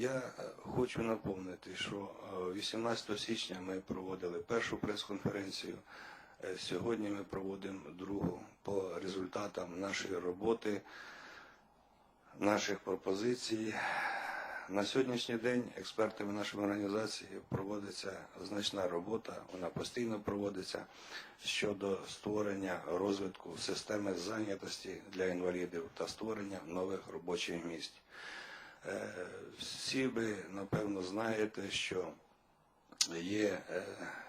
Я е, хочу напомнити, що е, 18 січня ми проводили першу прес-конференцію. Е, Сьогодні ми проводимо другу по результатам нашої роботи, наших пропозицій. На сьогоднішній день експертами нашої організації проводиться значна робота, вона постійно проводиться щодо створення розвитку системи зайнятості для інвалідів та створення нових робочих місць. Е, Всі ви, напевно, знаєте, що є е,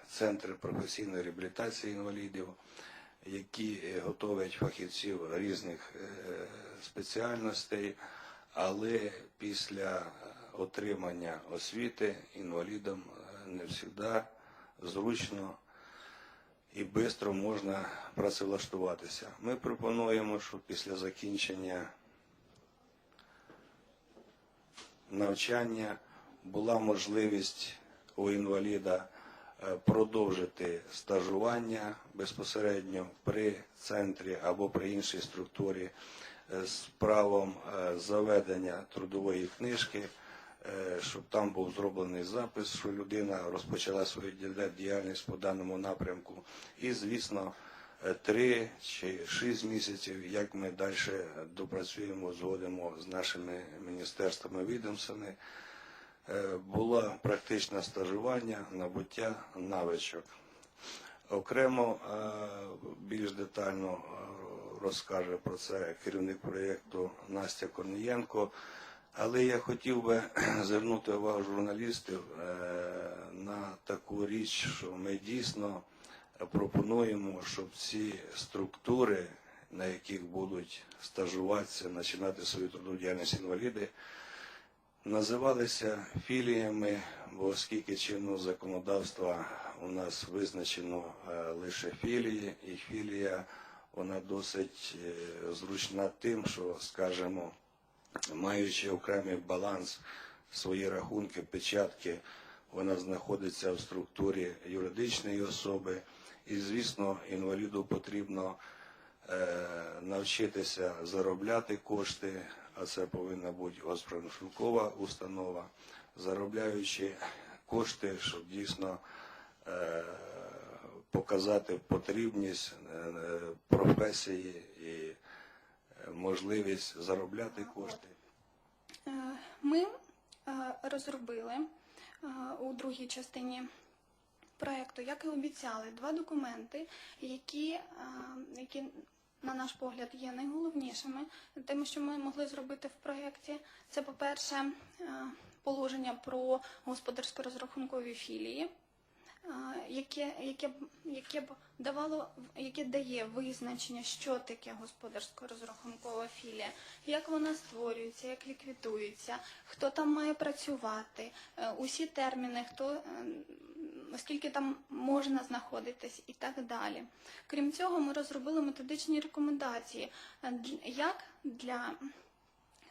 центри професійної реабілітації інвалідів, які е, готують фахівців різних спеціальностей, але після отримання освіти інвалідам не завжди зручно і швидко можна працевлаштуватися. Ми пропонуємо, що після закінчення навчання була можливість у інваліда е, продовжити стажування безпосередньо при центрі або при іншій структурі е, з правом е, заведення трудової книжки, щоб там був зроблений запис, що людина розпочала свою ді- діяльність по даному напрямку. І, звісно, е, три чи шість місяців, як ми далі допрацюємо, згодимо з нашими міністерствами відомствами, е, було практичне стажування, набуття навичок. Окремо е, більш детально розкаже про це керівник проєкту Настя Корнієнко. Але я хотів би звернути увагу журналістів на таку річ, що ми дійсно пропонуємо, щоб ці структури, на яких будуть стажуватися, починати свою трудову діяльність інваліди, називалися філіями, бо оскільки чинного законодавства у нас визначено е, лише філії, і філія вона досить е, зручна тим, що, скажімо, маючи окремий баланс, свої рахунки, печатки, вона знаходиться в структурі юридичної особи. І, звісно, інваліду потрібно е, навчитися заробляти кошти, а це повинна бути госпрofункова установа, заробляючи кошти, щоб дійсно е, показати потрібність е, професії і можливість заробляти кошти. Ми розробили у другій частині проєкту, як і обіцяли, два документи, які, е, які на наш погляд є найголовнішими, тим, що ми могли зробити в проєкті. Це, по-перше, е, положення про господарсько-розрахункові філії. Яке, яке, яке б давало, яке дає визначення, що таке господарсько-розрахункова філія, як вона створюється, як ліквідується, хто там має працювати, е, усі терміни, хто е, скільки там можна знаходитись і так далі. Крім цього, ми розробили методичні рекомендації, е, як для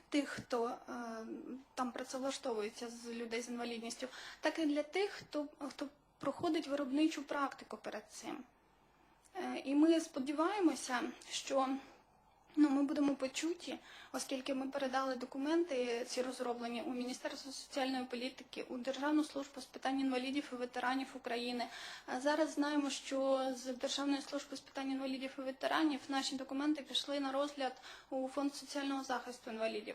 тих, хто е, там працевлаштовується з людей з інвалідністю, так і для тих, хто, хто проходить виробничу практику перед цим. Е, І ми сподіваємося, що ну, ми будемо почуті, оскільки ми передали документи, ці розроблені у Міністерство соціальної політики, у Державну службу з питань інвалідів і ветеранів України. Зараз знаємо, що з Державної служби з питань інвалідів і ветеранів наші документи пішли на розгляд у Фонд соціального захисту інвалідів.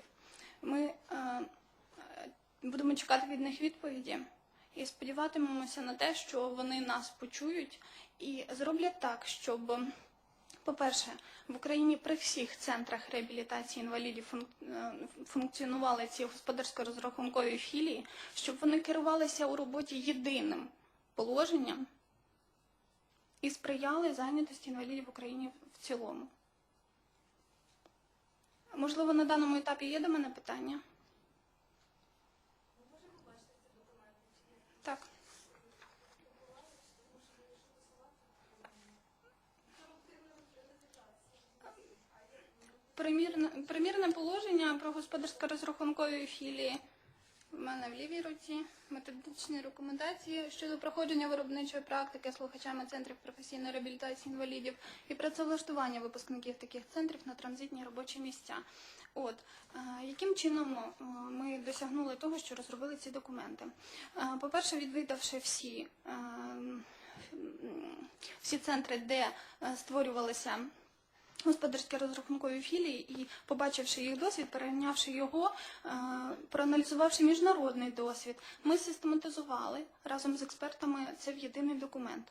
Ми е, е, будемо чекати від них відповіді і сподіватимемося на те, що вони нас почують і зроблять так, щоб, по-перше, в Україні при всіх центрах реабілітації інвалідів е, функціонували ці господарсько-розрахункові філії, щоб вони керувалися у роботі єдиним положенням і сприяли зайнятості інвалідів в Україні в цілому. Можливо, на даному етапі є до мене питання? Так. Примірне, примірне положення про господарсько-розрахункові філії в мене в лівій руці методичні рекомендації щодо проходження виробничої практики слухачами центрів професійної реабілітації інвалідів і працевлаштування випускників таких центрів на транзитні робочі місця. От е, яким чином е, ми досягнули того, що розробили ці документи? Е, По-перше, відвідавши всі, всі центри, де створювалися господарські розрахункові філії і побачивши їх досвід, перейнявши його, е, проаналізувавши міжнародний досвід, ми систематизували разом з експертами це в єдиний документ.